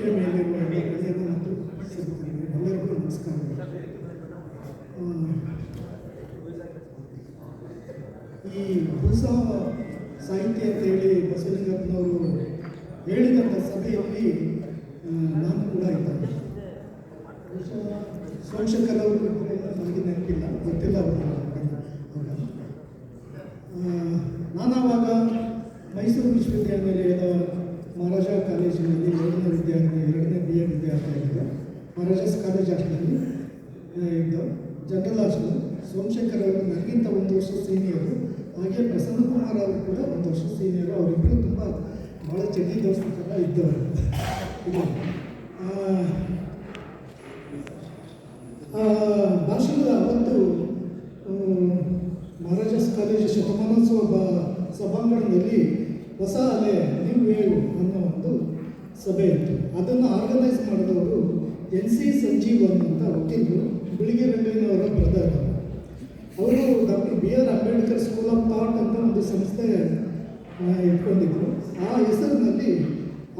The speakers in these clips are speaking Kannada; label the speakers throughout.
Speaker 1: ಎಲ್ಲ ಗಣ್ಯರು ಮತ್ತು ಎಲ್ಲರಿಗೂ ನಮಸ್ಕಾರಗಳು ಆ, ಈ ಹೊಸ ಸಾಹಿತ್ಯ ಅಂತೇಳಿ ಬಸವಲಿಂಗಪ್ಪನವರು ಹೇಳಿದಂಥ ಸಭೆಯಲ್ಲಿ ನಾನು ಕೂಡ ಇದ್ದೆ ಬಹುಶಃ ಸೋಮಶೇಖರ್ ಅವರು ನನಗೆ ನೆನಪಿಲ್ಲ ಗೊತ್ತಿಲ್ಲ ಅವರು ನಾನು ಆವಾಗ ಮೈಸೂರು ವಿಶ್ವವಿದ್ಯಾನಿಲಯದ ಮಹಾರಾಜ ಕಾಲೇಜಿನಲ್ಲಿ ಎರಡನೇ ವಿದ್ಯಾರ್ಥಿ, ಎರಡನೇ ಬಿ ಎ ವಿದ್ಯಾರ್ಥಿ ಆಗಿದ್ದೆ, ಮಹಾರಾಜಸ್ ಕಾಲೇಜ್ ಹಾಸ್ಟೆಲಲ್ಲಿ ಇದ್ದು, ಜನರಲ್ ಹಾಸ್ಟೆಲ್ ಸೋಮಶೇಖರ್ ಅವರು ನನಗಿಂತ ಒಂದು ವರ್ಷ ಸೀನಿಯರು ಹಾಗೆ ಪ್ರಸನ್ನ ಕುಮಾರ್ ಅವರು ಕೂಡ ಒಂದು ವರ್ಷ ಸೀನಿಯರು ಅವರಿಬ್ಬರು ತುಂಬ ಭಾಳ ಚೆನ್ನಿ ದೋಸ್ತ ಥರ ಇದ್ದವರು. ಭಾಷಣದ ಅವತ್ತು ಮಹಾರಾಜಸ್ ಕಾಲೇಜ್ ಶತಮಾನೋತ್ಸವ ಸಭಾಂಗಣದಲ್ಲಿ ಹೊಸ ಅಲೆ ನ್ಯೂ ವೇವ್ ಅನ್ನೋ ಒಂದು ಸಭೆ ಇತ್ತು. ಅದನ್ನು ಆರ್ಗನೈಸ್ ಮಾಡಿದವರು ಎನ್ ಸಿ ಸಂಜೀವನ್ ಅಂತ ವಕೀಲರು, ಬಿಳಿಗೆ ರಂಗಯ್ಯನವರ ಬ್ರದರ್ ಅವರು doctor B R Ambedkar school of thought ಅಂತ ಒಂದು ಸಂಸ್ಥೆ ಇಟ್ಕೊಂಡಿದ್ರು. ಆ ಹೆಸರಿನಲ್ಲಿ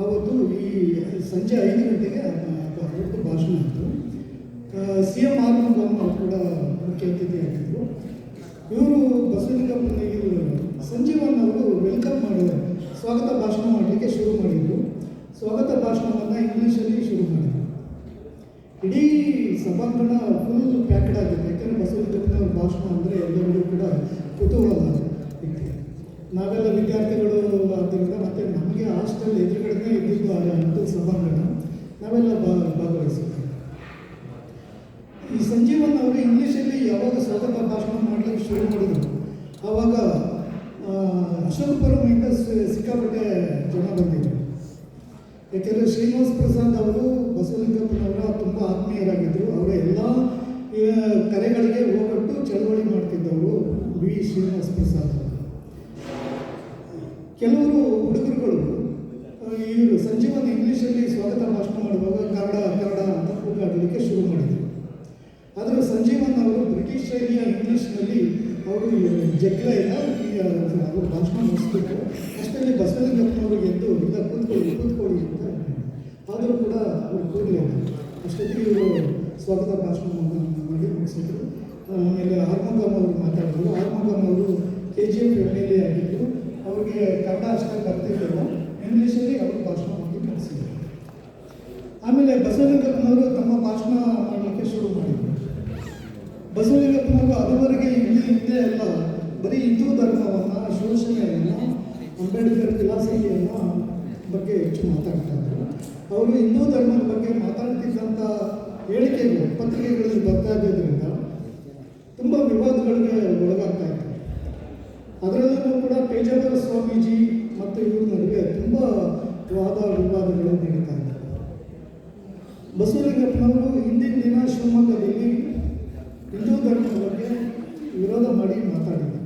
Speaker 1: ಅವತ್ತು ಈ ಸಂಜೆ ಐದು ಗಂಟೆಗೆ ಅವರು ಭಾಷಣ ಇತ್ತು ಸಿ ಎಂ ಆರ್ ಕೂಡ ಮುಖ್ಯ ಅತಿಥಿಯಾಗಿದ್ದರು ಇವರು ಬಸವಲಿಂಗಪ್ಪನ ಸಂಜೀವನ್ ಅವರು ವೆಲ್ಕಮ್ ಮಾಡಿದ್ರು ಸ್ವಾಗತ ಭಾಷಣ ಮಾಡಲಿಕ್ಕೆ ಶುರು ಮಾಡಿದರು. ಸ್ವಾಗತ ಭಾಷಣವನ್ನು ಇಂಗ್ಲೀಷಲ್ಲಿ ಶುರು ಮಾಡಿದರು. ಇಡೀ ಸಭಾಂಗಣ ಫುಲ್ ಪ್ಯಾಕ್ಡ್ ಆಗಿದೆ. ಯಾಕಂದರೆ ಬಸವಲಿಂಗಪ್ಪನವ್ರ ಭಾಷಣ ಅಂದರೆ ಎಲ್ಲರಿಗೂ ಕೂಡ ಕುತೂಹಲ ಇತ್ತು ನಾವೆಲ್ಲ ವಿದ್ಯಾರ್ಥಿಗಳು ಆದ್ದರಿಂದ ಮತ್ತು ನಮಗೆ ಹಾಸ್ಟೆಲ್ ಎದುರುಗಡೆ ಇದ್ದಿದ್ದು ಒಂದು ಸಭಾಂಗಣ. ನಾವೆಲ್ಲ ಭಾಗವಹಿಸಿದ್ವಿ. ಈ ಸಂಜೀವನ್ ಅವರು ಇಂಗ್ಲೀಷಲ್ಲಿ ಯಾವಾಗ ಸ್ವಾಗತ ಭಾಷಣ ಮಾಡಲಿಕ್ಕೆ ಶುರು ಮಾಡಿದರು? ಆವಾಗ ಆ, ಅಶೋಕಪುರಮಿಂದ ಸಿ- ಸಿಕ್ಕಾಪಟ್ಟೆ ಜನ ಬಂದಿದ್ದರು ಯಾಕೆಂದರೆ ಶ್ರೀನಿವಾಸ ಪ್ರಸಾದ್ ಅವರು ಬಸವಲಿಂಗಪ್ಪನವರ ತುಂಬ ಆತ್ಮೀಯರಾಗಿದ್ದರು ಅವರ ಎಲ್ಲ ಕರೆಗಳಿಗೆ ಹೋಗಟ್ಟು ಚಳವಳಿ ಮಾಡ್ತಿದ್ದವರು ವಿ. ಶ್ರೀನಿವಾಸ್ ಪ್ರಸಾದ್ ಅವರು. ಕೆಲವರು ಹುಡುಗರುಗಳು ಇವರು ಸಂಜೀವನ್ ಇಂಗ್ಲೀಷಲ್ಲಿ ಸ್ವಾಗತ ಭಾಷಣ ಮಾಡುವಾಗ ಕನ್ನಡ ಕನ್ನಡ ಅಂತ ಕೂಗಾಡಲಿಕ್ಕೆ ಶುರು ಮಾಡಿದರು. ಆದರೆ ಸಂಜೀವನ್ ಅವರು ಬ್ರಿಟಿಷ್ ಶೈಲಿಯ ಇಂಗ್ಲೀಷ್ನಲ್ಲಿ ಅವರು ಜಗ್ಲ ಇಲ್ಲ ಅವರು ಭಾಷಣ ಮುಗಿಸ್ಬೇಕು ಅಷ್ಟರಲ್ಲಿ ಬಸವಲಿಂಗಪ್ಪನವರು ಎದ್ದು ಇಲ್ಲ ಕೂತ್ಕೊಳ್ಳಿ ಕೂತ್ಕೊಳ್ಳಿ ಅಂತ ಆದರೂ ಕೂಡ ಅವರು ಕೂಡಲಿಲ್ಲ ಅಷ್ಟೊತ್ತಿಗೆ ಇವರು ಸ್ವಾಗತ ಭಾಷಣವನ್ನು ಮಾಡಿ ಮುಗಿಸಿದ್ರು. ಆಮೇಲೆ ಆರ್ಮಗಮ್ ಅವರು ಮಾತಾಡಿದ್ರು. ಆರ್ಮಗಮ್ ಅವರು K G F M L A ಆಗಿದ್ದರು. ಅವರಿಗೆ ಕನ್ನಡ ಅಷ್ಟೇ ಬರ್ತಿದ್ದರು ಇಂಗ್ಲೀಷಲ್ಲಿ ಅವರು ಭಾಷಣ ಮಾಡಿ ಮುಗಿಸಿದ್ರು. ಆಮೇಲೆ ಬಸವಲಿಂಗಪ್ಪನವರು ತಮ್ಮ ಭಾಷಣ ಮಾಡಲಿಕ್ಕೆ ಶುರು ಮಾಡಿದರು. ಬಸವಲಿಂಗಪ್ಪನವರು ಅದುವರೆಗೆ ಇಲ್ಲಿ ಹಿಂದೆ ಎಲ್ಲ ಬರೀ ಹಿಂದೂ ಧರ್ಮವನ್ನು ಶೋಷಣೆಯನ್ನು, ಅಂಬೇಡ್ಕರ್ ಫಿಲಾಸಫಿಯನ್ನು ಬಗ್ಗೆ ಹೆಚ್ಚು ಮಾತಾಡ್ತಾ ಇದ್ರು. ಅವರು ಹಿಂದೂ ಧರ್ಮದ ಬಗ್ಗೆ ಮಾತಾಡ್ತಿದ್ದಂಥ ಹೇಳಿಕೆಗಳು, ಪತ್ರಿಕೆಗಳಲ್ಲಿ ಬರ್ತಾ ಇದ್ದರಿಂದ ತುಂಬ ವಿವಾದಗಳಿಗೆ ಒಳಗಾಗ್ತಾ ಇತ್ತು. ಅದರಲ್ಲೂ ಕೂಡ ಪೇಜಾವರ ಸ್ವಾಮೀಜಿ ಮತ್ತು ಇವ್ರ ನಡುವೆ ತುಂಬ ವಾದ ವಿವಾದಗಳು ನಡೀತಾ ಇದ್ದಾರೆ ಬಸವಲಿಂಗಪ್ಪನವರು ಹಿಂದಿನ ದಿನ ಶಿವಮೊಗ್ಗದಲ್ಲಿ ಹಿಂದೂ ಧರ್ಮದ ಬಗ್ಗೆ ವಿರೋಧ ಮಾಡಿ ಮಾತಾಡಿದರು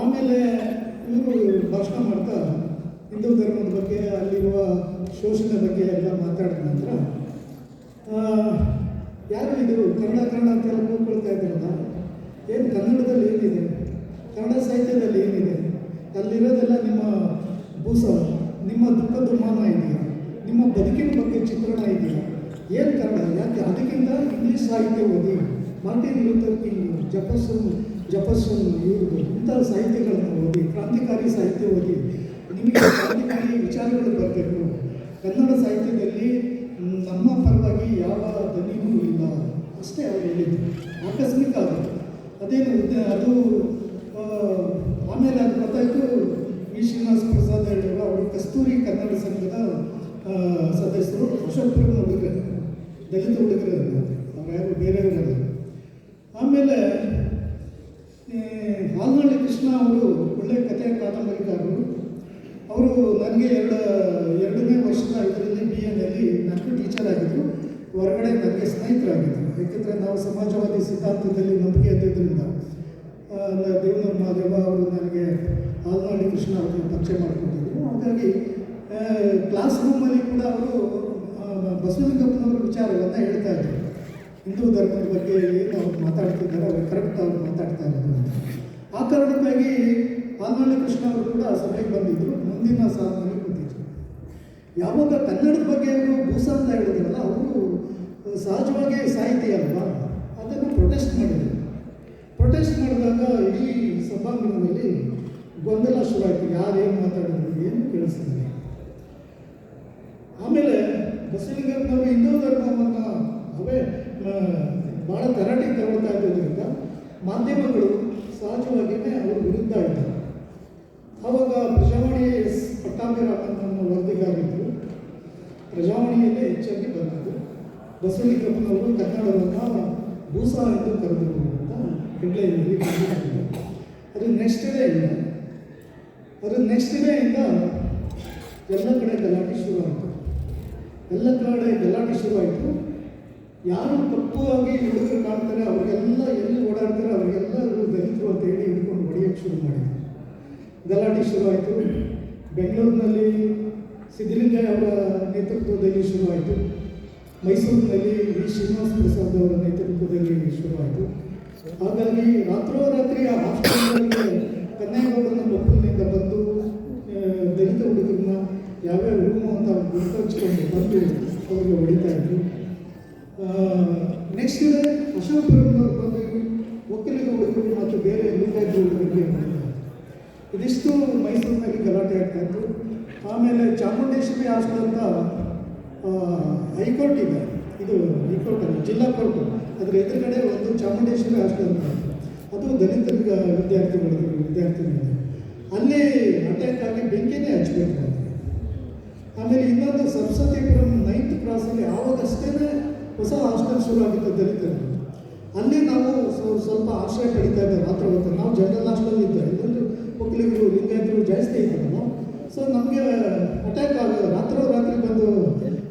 Speaker 1: ಆಮೇಲೆ ಇವರು ಭಾಷಣ ಮಾಡ್ತಾ ಹಿಂದೂ ಧರ್ಮದ ಬಗ್ಗೆ ಅಲ್ಲಿರುವ ಶೋಷಣೆ ಬಗ್ಗೆ ಎಲ್ಲ ಮಾತಾಡಿದ ನಂತರ ಯಾರು ಇದು ಕನ್ನಡ ಕನ್ನಡ ಅಂತೆಲ್ಲ ಕೂತ್ಕೊಳ್ತಾ ಇದ್ದಾರಲ್ಲ ಏನು ಕನ್ನಡದಲ್ಲಿ ಏನಿದೆ? ಕನ್ನಡ ಸಾಹಿತ್ಯದಲ್ಲಿ ಏನಿದೆ? ಅಲ್ಲಿರೋದೆಲ್ಲ ನಿಮ್ಮ ಭೂಸ ನಿಮ್ಮ ದುಃಖ ದುಮ್ಮಾನ ಇದೆಯಾ? ನಿಮ್ಮ ಬದುಕಿನ ಬಗ್ಗೆ ಚಿತ್ರಣ ಇದೆಯಾ? ಏನು ಕನ್ನಡ? ಯಾಕೆ ಅದಕ್ಕಿಂತ ಇಂಗ್ಲೀಷ್ ಸಾಹಿತ್ಯ ಓದಿ ಮಾರ್ಟಿನ್ ಲೂಥರ್ ಕಿಂಗ್ ಜಪಸ್ಸು ಜಪಸ್ಸು ಇವರು ಇಂಥ ಸಾಹಿತ್ಯಗಳನ್ನು ಓದಿ, ಕ್ರಾಂತಿಕಾರಿ ಸಾಹಿತ್ಯ ಓದಿ ನಿಮಗೆ ವಿಚಾರಗಳು ಬರಬೇಕು ಕನ್ನಡ ಸಾಹಿತ್ಯದಲ್ಲಿ ನಮ್ಮ ಪರವಾಗಿ ಯಾವ ಧ್ವನಿಗೂ ಇಲ್ಲ ಅಷ್ಟೇ ಅವರು ಹೇಳಿದ್ದು ಆಕಸ್ಮಿಕ ಅದು ಅದೇನು ಅದು ಆಮೇಲೆ ಅದು ಗೊತ್ತಾಯಿತು ವಿ ಶ್ರೀನಿವಾಸ ಪ್ರಸಾದ್ ಹೇಳಿದ್ರು ಅವರು ಕಸ್ತೂರಿ ಕನ್ನಡ ಸಂಘದ ಸದಸ್ಯರು ಅಶೋಕಪುರದ ಹುಡುಗರು ದಲಿತ ಹುಡುಗರು ಅವ್ರು ಯಾರು ಬೇರೆಯವರಲ್ಲ ಆಮೇಲೆ ಹಾಲ್ನಳ್ಳಿ ಕೃಷ್ಣ ಅವರು ಒಳ್ಳೆಯ ಕಥೆ ಕಾದಂಬರಿಕಾರರು. ನನಗೆ ಎರಡು, ಎರಡನೇ ವರ್ಷದ ಇದರಲ್ಲಿ ಬಿ ಎನಲ್ಲಿ ನನಗೂ ಟೀಚರ್ ಆಗಿದ್ದರು ಹೊರಗಡೆ ನನಗೆ ಸ್ನೇಹಿತರಾಗಿದ್ದರು ಯಾಕೆಂದರೆ ನಾವು ಸಮಾಜವಾದಿ ಸಿದ್ಧಾಂತದಲ್ಲಿ ನಂಬಿಕೆ ಇದ್ದಿದ್ದರಿಂದ ದೇವನೂರು ಮಹಾದೇವ ಅವರು ನನಗೆ ಹಾಲ್ನಾಡಿ ಕೃಷ್ಣ ಅವರನ್ನು ಪರಿಚಯ ಮಾಡಿಕೊಟ್ಟಿದ್ರು ಹಾಗಾಗಿ ಕ್ಲಾಸ್ ರೂಮಲ್ಲಿ ಕೂಡ ಅವರು ಬಸವಲಿಂಗಪ್ಪನವರ ವಿಚಾರವನ್ನು ಹೇಳ್ತಾ ಇದ್ದರು ಹಿಂದೂ ಧರ್ಮದ ಬಗ್ಗೆ ಏನು ಅವ್ರು ಮಾತಾಡ್ತಿದ್ದಾರೆ, ಅವ್ರು ಕರೆಕ್ಟ್ ಅವ್ರು ಮಾತಾಡ್ತಾ ಇದ್ದಾರೆ ಆ ಕಾರಣಕ್ಕಾಗಿ ಹಾಲ್ನಳ್ಳಿ ಕೃಷ್ಣ ಅವರು ಕೂಡ ಸಭೆಗೆ ಬಂದಿದ್ದರು ಮುಂದಿನ ಸಾಲಿನಲ್ಲಿ ಕೂತಿದ್ರು. ಯಾವಾಗ ಕನ್ನಡದ ಬಗ್ಗೆ ಅವರು ಭೂಸ ಅಂತ ಹೇಳಿದ್ರಲ್ಲ, ಅವರು ಸಹಜವಾಗಿ ಸಾಹಿತ್ಯ ಅಲ್ವಾ? ಅದನ್ನು ಪ್ರೊಟೆಸ್ಟ್ ಮಾಡಿದರು. ಪ್ರೊಟೆಸ್ಟ್ ಮಾಡಿದಾಗ ಇಡೀ ಸಭಾಂಗಣದಲ್ಲಿ ಗೊಂದಲ ಶುರುವಾಯಿತು. ಯಾರೇನು ಮಾತಾಡಿದ್ರು, ಏನು ಕೇಳಿಸ್ತಿಲ್ಲ. ಆಮೇಲೆ ಬಸವಲಿಂಗಪ್ಪನವರು ಹಿಂದೂ ಧರ್ಮವನ್ನು ಅವೇ ಭಾಳ ತರಾಟೆಗೆ ತಗೊಳ್ತಾ ಇದ್ದಿದ್ದರಿಂದ ಮಾಧ್ಯಮಗಳು ಸಹಜವಾಗಿಯೇ ಅವರು ವಿರುದ್ಧ ಇದ್ದರು. ಆವಾಗ ಪ್ರಜಾವಾಣಿ ಎಸ್ ಪಟ್ಟಾಭಿರಾಮನ್ ನಮ್ಮ ವರದಿಗಾರಿದ್ರು ಪ್ರಜಾವಾಣಿಯಲ್ಲೇ ಹೆಚ್ಚಾಗಿ ಬಂದದ್ದು ಬಸವಲಿಂಗಪ್ಪನವರು ಕನ್ನಡವನ್ನು ಭೂಸ ಎಂದು ಅಂತ ಹೆಡ್ಲೈನಲ್ಲಿ ಅದು ನೆಕ್ಸ್ಟ್ ಡೇ ಇಲ್ಲ ಅದು ನೆಕ್ಸ್ಟ್ ಡೇಯಿಂದ ಎಲ್ಲ ಕಡೆ ಗಲಾಟೆ ಶುರುವಾಯಿತು. ಎಲ್ಲ ಕಡೆ ಗಲಾಟೆ ಶುರುವಾಯಿತು. ಯಾರು ತಪ್ಪುವಾಗಿ ಹುಡುಗರು ಕಾಣ್ತಾರೆ, ಅವರಿಗೆಲ್ಲ ಎಲ್ಲಿ ಓಡಾಡ್ತಾರೆ ಅವರಿಗೆಲ್ಲರೂ ದಲಿತರು ಅಂತ ಹೇಳಿ ಹಿಡ್ಕೊಂಡು ಹೊಡೆಯೋಕ್ಕೆ ಶುರು ಮಾಡಿದ್ರು. ಗಲಾಟೆ ಶುರುವಾಯಿತು. ಬೆಂಗಳೂರಿನಲ್ಲಿ ಸಿದ್ದಲಿಂಗಯ್ಯ ಅವರ ನೇತೃತ್ವದಲ್ಲಿ ಶುರುವಾಯಿತು. ಮೈಸೂರಿನಲ್ಲಿ ವಿ. ಶ್ರೀನಿವಾಸ ಪ್ರಸಾದ್ ಅವರ ನೇತೃತ್ವದಲ್ಲಿ ಶುರುವಾಯಿತು. ಹಾಗಾಗಿ ರಾತ್ರೋರಾತ್ರಿ ಆ ಹಾಸ್ಟೆಲ್ಗಳಿಗೆ ಕನ್ನೇಗೌಡನ ಮಕ್ಕಳಿನಿಂದ ಬಂದು ದಲಿತ ಹುಡುಗರನ್ನ ಯಾವ್ಯಾವ ರೂಮು ಅಂತ ಗುರುತಿಸ್ಕೊಂಡು ಬಂದು ಅವರಿಗೆ ಹೊಡಿತಾ ಇದ್ರು. ನೆಕ್ಸ್ಟ್ ಅಶೋಕ್ ಅಶೋಕಪುರಮ್ನವ್ರು ಬಂದು ಒಕ್ಕಲಿಗ ಹುಡುಗರು ಮತ್ತು ಬೇರೆ ಲಿಂಗಾಯತ ಹುಡುಗರಿಗೆ ಮಾಡಿದ್ದಾರೆ ಇದಿಷ್ಟು ಮೈಸೂರಿನಲ್ಲಿ ಗಲಾಟೆ ಆಗ್ತಾ ಇತ್ತು. ಆಮೇಲೆ ಚಾಮುಂಡೇಶ್ವರಿ ಹಾಸ್ಟೆಲ್ ಅಂತ ಹೈಕೋರ್ಟ್ ಇದೆ. ಇದು ಹೈಕೋರ್ಟ್ ಅಲ್ಲ, ಜಿಲ್ಲಾ ಕೋರ್ಟು. ಅದರ ಎದುರುಗಡೆ ಒಂದು ಚಾಮುಂಡೇಶ್ವರಿ ಇದೆ. ಅದು ದಲಿತ ವಿದ್ಯಾರ್ಥಿಗಳಿಗೆ ವಿದ್ಯಾರ್ಥಿಗಳು ಅಲ್ಲಿ ಅಟ್ಯಾಕ್ ಆಗಿ ಬೆಂಕಿನೇ ಹಚ್ಚಬೇಕು ಆಮೇಲೆ ಇನ್ನೊಂದು ಸರಸ್ವತಿಪುರಂ ನೈನ್ತ್ ಕ್ರಾಸಲ್ಲಿ ಆವಾಗಷ್ಟೇ ಹೊಸ ಹಾಸ್ಟೆಲ್ ಶುರು ಆಗಿತ್ತು ದಲಿತರು. ಅಲ್ಲಿ ನಾವು ಸ್ವಲ್ಪ ಆಶ್ರಯ ಪಡಿತಾ ಇದ್ದೇವೆ ರಾತ್ರಿ ನಾವು ಜನರಲ್ ಹಾಸ್ಟೆಲ್ ಇದ್ದೇವೆ ಒಕ್ಕಲಿಗರು ಲಿಂಗಾಯತರು ಜಾಸ್ತಿ ಇದ್ದಾರಲ್ಲ. ಸೊ ನಮಗೆ ಅಟ್ಯಾಕ್ ಆಗ ರಾತ್ರಿ ರಾತ್ರಿ ಬಂದು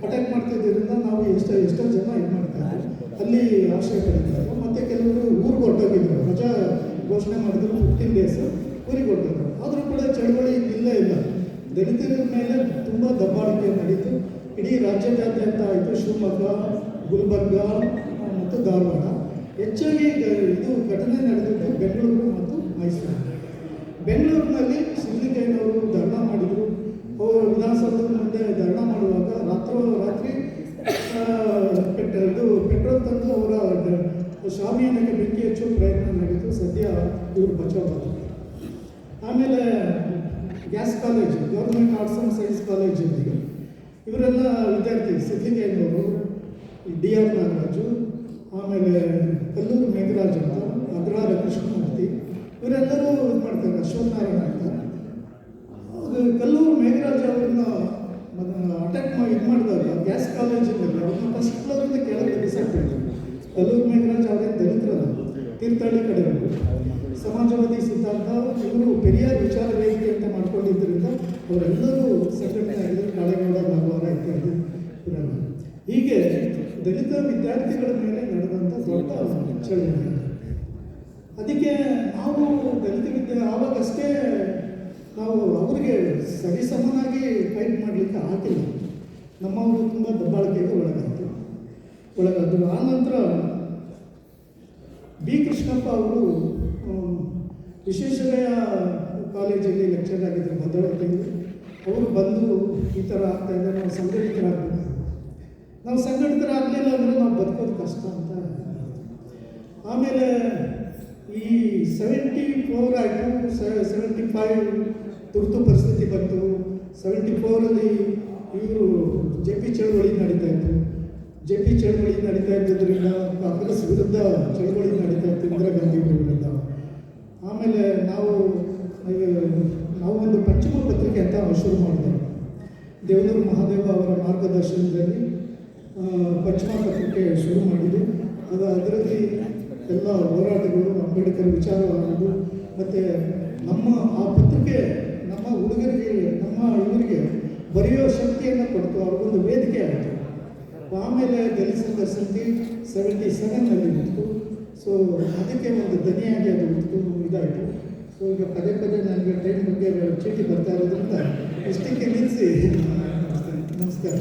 Speaker 1: ಅಟ್ಯಾಕ್ ಮಾಡ್ತಿದ್ದರಿಂದ ನಾವು ಎಷ್ಟೋ ಎಷ್ಟೋ ಜನ ಇದು ಮಾಡ್ತಾರೆ ಅಲ್ಲಿ ಆಶ್ರಯ ಪಡಿತಾರೆ ಮತ್ತು ಕೆಲವರು ಊರಿಗೆ ಹೊರಟೋಗಿದ್ರು ರಜಾ ಘೋಷಣೆ ಮಾಡಿದ್ರು ಫಿಫ್ಟೀನ್ ಡೇಸ್ ಊರಿಗೆ ಹೊರಟಿದ್ರು ಆದರೂ ಕೂಡ ಚಳವಳಿ ಇಲ್ಲೇ, ಇಲ್ಲ. ದಲಿತರ ಮೇಲೆ ತುಂಬ ದಬ್ಬಾಳಿಕೆ ನಡೀತು. ಇಡೀ ರಾಜ್ಯದಾದ್ಯಂತ ಆಯಿತು ಶಿವಮೊಗ್ಗ, ಗುಲ್ಬರ್ಗ, ಮತ್ತು ಧಾರವಾಡ. ಹೆಚ್ಚಾಗಿ ಇದು ಘಟನೆ ನಡೆದಿದ್ದು ಬೆಂಗಳೂರು ಮತ್ತು ಮೈಸೂರು. ಬೆಂಗಳೂರಿನಲ್ಲಿ ಸಿದ್ದಲಿಂಗಯ್ಯನವರು ಧರ್ಣ ಮಾಡಿದರು. ಅವರು ವಿಧಾನಸೌಧದ ಮುಂದೆ ಧರ್ಣ ಮಾಡುವಾಗ ರಾತ್ರೋ ರಾತ್ರಿ ಇದು ಪೆಟ್ರೋಲ್ ತಂದು ಅವರ ಶಾಮಿಯಾನಕ್ಕೆ ಬೆಂಕಿ ಹೆಚ್ಚು ಪ್ರಯತ್ನ ನಡೆಯಿತು ಸದ್ಯ ಇವರು ಬಚಾವಾದರು ಆಮೇಲೆ gas college, government arts and science college ಇದೆ ಇವರೆಲ್ಲ ವಿದ್ಯಾರ್ಥಿ ಸಿದ್ಲಿಂಗಯ್ಯನವರು ಡಿ ಆರ್ ನಾಗರಾಜು, ಆಮೇಲೆ ಕಲ್ಲೂರು ಮೇಘರಾಜ್ ಅಂತ, ಅಗ್ರಹಾರ ಕೃಷ್ಣಮೂರ್ತಿ ಇವರೆಲ್ಲರೂ ಇದು ಮಾಡ್ತಾರೆ ಅಶ್ವಥ್ ನಾರಾಯಣ ಅಂತ ಅದು ಕಲ್ಲೂರು ಮೇಘರಾಜ್ ಅವ್ರನ್ನ ಅಟ್ಯಾಕ್ ಮಾಡಿ ಇದು ಮಾಡಿದಾಗ ಗ್ಯಾಸ್ ಕಾಲೇಜಿನಲ್ಲಿ ಅವ್ರನ್ನ ಫಸ್ಟ್ ಫ್ಲೋರಿಂದ ಕೆಳಗೆ ಬಿಸಾಕ್ಬಿಟ್ರು. ಕಲ್ಲೂರು ಮೇಘರಾಜ್ ಅವರೇ ದಲಿತರಲ್ಲ ತೀರ್ಥಹಳ್ಳಿ ಕಡೆ ಸಮಾಜವಾದಿ ಸಿದ್ಧಾಂತ, ಇವರು ಪೆರಿಯಾರ್ ವಿಚಾರ ವೇದಿಕೆ ಅಂತ ಮಾಡ್ಕೊಂಡಿದ್ದರಿಂದ ಅವರೆಲ್ಲರೂ ಸಂಘಟನೆ ಆಗಿದ್ರು ಕಾಳೇಗೌಡ ಭಾಗವಾರ ಇತ್ಯಾದಿ ಹೀಗೆ ದಲಿತ ವಿದ್ಯಾರ್ಥಿಗಳ ಮೇಲೆ ನಡೆದಂಥ ದೊಡ್ಡ ಚಳವಳಿ ಅದಕ್ಕೆ ನಾವು ದಲಿತ ವಿದ್ಯೆ ಆವಾಗಷ್ಟೇ ನಾವು ಅವರಿಗೆ ಸರಿಸಮನಾಗಿ ಫೈಟ್ ಮಾಡಲಿಕ್ಕೆ ಆಗಿಲ್ಲ ನಮ್ಮವರು ತುಂಬ ದಬ್ಬಾಳಿಕೆಗೆ ಒಳಗಾಯಿತು ಒಳಗಾದ್ರು ಆ ನಂತರ ಬಿ ಕೃಷ್ಣಪ್ಪ ಅವರು ವಿಶ್ವೇಶ್ವರಯ್ಯ ಕಾಲೇಜಲ್ಲಿ ಲೆಕ್ಚರ್ ಆಗಿದ್ದರು ಭದ್ರಾವತಿಯಲ್ಲಿ ಅವರು ಬಂದು ಈ ಥರ ಆಗ್ತಾ ಇದೆ, ನಾವು ಸಂಘಟಿತರಾಗಬೇಕು. ನಾವು ಸಂಘಟಿತರಾಗಲಿಲ್ಲ ಅಂದರೆ ನಾವು ಬದುಕೋದು ಕಷ್ಟ ಅಂತ ಆಮೇಲೆ ಈ ಸೆವೆಂಟಿ ಫೋರ್ ಆಯಿತು. ಸೆವೆಂಟಿ ಫೈವ್ ತುರ್ತು ಪರಿಸ್ಥಿತಿ ಬಂತು. ಸೆವೆಂಟಿ ಫೋರಲ್ಲಿ ಇವರು ಜೆ ಪಿ ಚಳವಳಿ ನಡೀತಾ ಇತ್ತು. ಜೆ ಪಿ ಚಳವಳಿ ನಡೀತಾ ಇದ್ದಿದ್ದರಿಂದ ಕಾಂಗ್ರೆಸ್ ವಿರುದ್ಧ ಚಳವಳಿ ನಡೀತಾ ಇತ್ತು ಇಂದಿರಾ ಗಾಂಧಿ ವಿರುದ್ಧ. ಆಮೇಲೆ ನಾವು ನಾವು ಒಂದು ಪಶ್ಚಿಮ ಪತ್ರಿಕೆ ಅಂತ ಶುರು ಮಾಡಿದೆ. ದೇವನೂರು ಮಹಾದೇವ ಅವರ ಮಾರ್ಗದರ್ಶನದಲ್ಲಿ ಪಶ್ಚಿಮ ಪತ್ರಿಕೆ ಶುರು ಮಾಡಿದೆ. ಅದು ಅದರಲ್ಲಿ ಎಲ್ಲ ಹೋರಾಟಗಳು ಅಂಬೇಡ್ಕರ್ ವಿಚಾರ ಅನ್ನೋದು ಮತ್ತು ನಮ್ಮ ಆ ಪತ್ರಿಕೆ ನಮ್ಮ ಹುಡುಗರಿಗೆ ನಮ್ಮ ಇವರಿಗೆ ಬರೆಯೋ ಶಕ್ತಿಯನ್ನು ಕೊಡ್ತು. ಅವ್ರಿಗೊಂದು ವೇದಿಕೆ ಆಯಿತು. ಆಮೇಲೆ ಗಲಿಸಿದ ಸಂತಿ ಸೆವೆಂಟಿ ಸೆವೆನ್ನಲ್ಲಿ ಇತ್ತು. ಸೊ ಅದಕ್ಕೆ ಒಂದು ದನಿಯಾಗಿ ಅದು ಇತ್ತು, ಇದಾಯಿತು. ಸೊ ಈಗ ಪದೇ ಪದೇ ನನಗೆ ಟೈಮ್ ಬಗ್ಗೆ ಚೀಟಿ ಬರ್ತಾ ಇರೋದ್ರಿಂದ ಇಷ್ಟಕ್ಕೆ ನಿಲ್ಲಿಸಿ. ನಮಸ್ಕಾರ